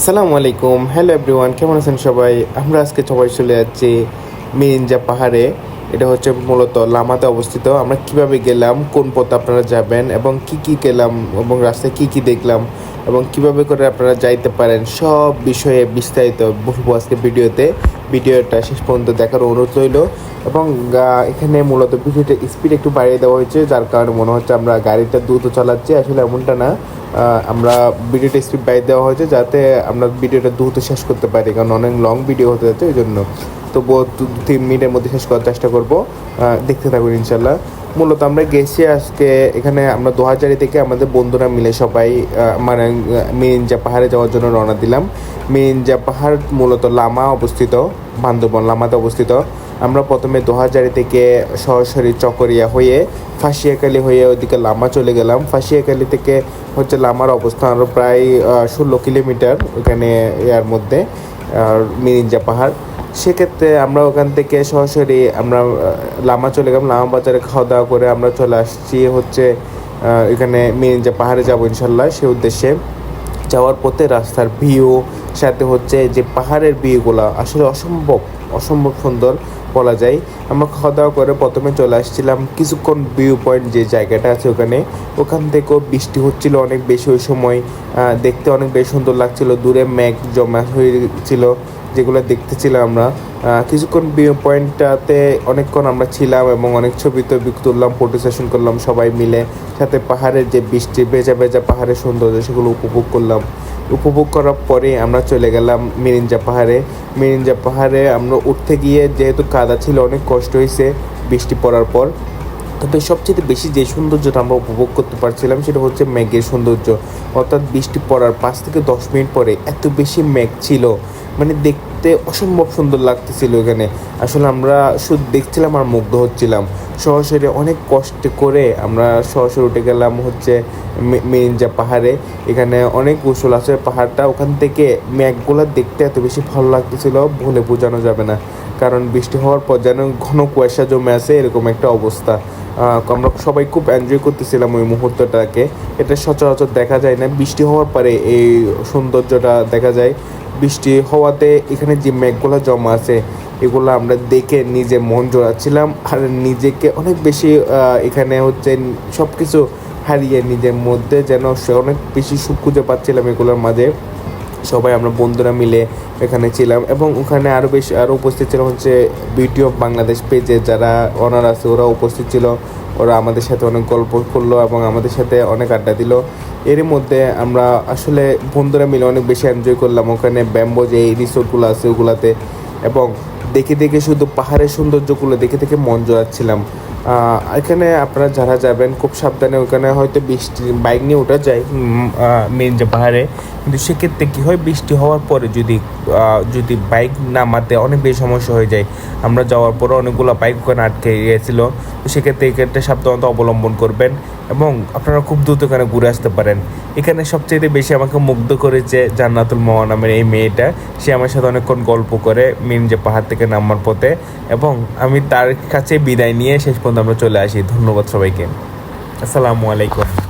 আসসালামু আলাইকুম। Hello everyone কেমন আছেন সবাই? আমরা আজকে সবাই চলে যাচ্ছি মিরিঞ্জা পাহাড়ে। এটা হচ্ছে মূলত লামাতে অবস্থিত। আমরা কীভাবে গেলাম, কোন পথে আপনারা যাবেন, এবং কি কি গেলাম, এবং রাস্তায় কি কি দেখলাম, এবং কীভাবে করে আপনারা যাইতে পারেন, সব বিষয়ে বিস্তারিত বলব আজকে ভিডিওতে। ভিডিওটা শেষ পর্যন্ত দেখার অনুরোধ রইল। এবং এখানে মূলত ভিডিওটা স্পিড একটু বাড়িয়ে দেওয়া হয়েছে, যার কারণে মনে হচ্ছে আমরা গাড়িটা দ্রুত চালাচ্ছি। আসলে এমনটা না। আমরা ভিডিওটা স্পিড বাড়িয়ে দেওয়া হয়েছে যাতে আমরা ভিডিওটা দ্রুত শেষ করতে পারি, কারণ অনেক লং ভিডিও হতে যাচ্ছে ওই জন্য তবুও দু, তিন মিনিটের মধ্যে শেষ করার চেষ্টা করব। দেখতে থাকুন ইনশাল্লাহ মূলত আমরা গেছি আজকে এখানে, আমরা দু হাজারি থেকে আমাদের বন্ধুরা মিলে সবাই মানে মিরিঞ্জা পাহাড়ে যাওয়ার জন্য রওনা দিলাম। মিরিঞ্জা পাহাড় মূলত লামা অবস্থিত, বান্দরবন লামাতে অবস্থিত। আমরা প্রথমে দোহাজারি থেকে সরাসরি চকরিয়া হয়ে ফাঁসিয়াকালি হয়ে ওইদিকে লামা চলে গেলাম। ফাঁসিয়াকালি থেকে হচ্ছে লামার অবস্থান আরও প্রায় ষোলো কিলোমিটার ওখানে ইয়ার মধ্যে। মিরিঞ্জা পাহাড়। সেক্ষেত্রে আমরা ওখান থেকে সরাসরি আমরা লামা চলে গেলাম। লামা বাজারে খাওয়া দাওয়া করে আমরা চলে আসছি হচ্ছে এখানে মিরিঞ্জা পাহাড়ে যাব ইনশাল্লাহ সে উদ্দেশ্যে। যাওয়ার পথে রাস্তার ভিউ, সাথে হচ্ছে যে পাহাড়ের ভিউগুলো আসলে অসম্ভব। অসম্ভব সুন্দর বলা যায়। আমরা খাওয়া দাওয়া করে প্রথমে চলে আসছিলাম কিছুক্ষণ ভিউ পয়েন্ট যে জায়গাটা আছে ওখানে। ওখান থেকেও বৃষ্টি হচ্ছিল অনেক বেশি ওই সময়। দেখতে অনেক বেশি সুন্দর লাগছিল। দূরে মেঘ জমা হয়েছিল যেগুলো দেখতেছিলাম আমরা। কিছুক্ষণ ভিউ পয়েন্টটাতে অনেকক্ষণ আমরা ছিলাম এবং অনেক ছবি টবি তুললাম ফটো সেশন করলাম সবাই মিলে। সাথে পাহাড়ের যে বৃষ্টি, ভেজা ভেজা পাহাড়ের সৌন্দর্য সেগুলো উপভোগ করলাম। উপভোগ করার পরে আমরা চলে গেলাম মিরিঞ্জা পাহাড়ে। মিরিঞ্জা পাহাড়ে আমরা উঠতে গিয়ে যেহেতু কাদা ছিল, অনেক কষ্ট হয়েছে বৃষ্টি পড়ার পর। তবে সবচেয়ে বেশি যে সৌন্দর্যটা আমরা উপভোগ করতে পারছিলাম সেটা হচ্ছে মেঘের সৌন্দর্য। অর্থাৎ বৃষ্টি পড়ার পাঁচ থেকে দশ মিনিট পরে এত বেশি মেঘ ছিল। মানে দেখতে অসম্ভব সুন্দর লাগতেছিল এখানে। আসলে আমরা শুধু দেখছিলাম আর মুগ্ধ হচ্ছিলাম। সরাসরি অনেক কষ্ট করে আমরা সরাসরি উঠে গেলাম হচ্ছে মেরিঞ্জা পাহাড়ে। এখানে অনেক গোসল আছে। পাহাড়টা ওখান থেকে মেঘগুলো দেখতে এত বেশি ভালো লাগতেছিল ভুলে বোঝানো যাবে না। কারণ বৃষ্টি হওয়ার পর যেন ঘন কুয়াশা জমে আছে, এরকম একটা অবস্থা। আমরা সবাই খুব এনজয় করতেছিলাম ওই মুহূর্তটাকে। এটা সচরাচর দেখা যায় না। বৃষ্টি হওয়ার পরে এই সৌন্দর্যটা দেখা যায়। বৃষ্টি হওয়াতে এখানে যে মেঘগুলো জমা আছে, এগুলো আমরা দেখে নিজে মন জোড়াচ্ছিলাম আর নিজেকে অনেক বেশি এখানে হচ্ছে সব কিছু হারিয়ে নিজের মধ্যে যেন সে অনেক বেশি সুখ খুঁজে পাচ্ছিলাম এগুলোর মাঝে। সবাই আমরা বন্ধুরা মিলে এখানে ছিলাম এবং ওখানে আরও বেশি আরও উপস্থিত ছিল হচ্ছে বিউটি অফ বাংলাদেশ পেজে যারা অনার আছে, ওরা উপস্থিত ছিল। ওরা আমাদের সাথে অনেক গল্প করল এবং আমাদের সাথে অনেক আড্ডা দিল। এর মধ্যে আমরা আসলে বন্ধুরা মিলে অনেক বেশি এনজয় করলাম ওখানে ব্যাম্বো যে এই রিসোর্টগুলো আছে, ওগুলাতে। এবং দেখে দেখে শুধু পাহাড়ের সৌন্দর্যগুলো দেখে দেখে মন জোড়াচ্ছিলাম। এখানে আপনারা যারা যাবেন, খুব সাবধানে ওখানে হয়তো বৃষ্টি, বাইক নিয়ে ওঠা যায় মেন যে পাহাড়ে। কিন্তু সেক্ষেত্রে কী হয়, বৃষ্টি হওয়ার পরে যদি যদি বাইক নামাতে অনেক বেশি সমস্যা হয়ে যায়। আমরা যাওয়ার পরে অনেকগুলো বাইক ওখানে আটকে গিয়েছিল। তো সেক্ষেত্রে এক্ষেত্রে সাবধানতা অবলম্বন করবেন এবং আপনারা খুব দ্রুত এখানে ঘুরে আসতে পারেন। এখানে সবচেয়ে বেশি আমাকে মুগ্ধ করেছে জান্নাতুল মাওয়া নামের এই মেয়েটা। সে আমার সাথে অনেকক্ষণ গল্প করে মিনজে পাহাড় থেকে নাম্বার পথে এবং আমি তার কাছে বিদায় নিয়ে শেষ পর্যন্ত আমরা চলে আসি। ধন্যবাদ সবাইকে। আসসালামু আলাইকুম।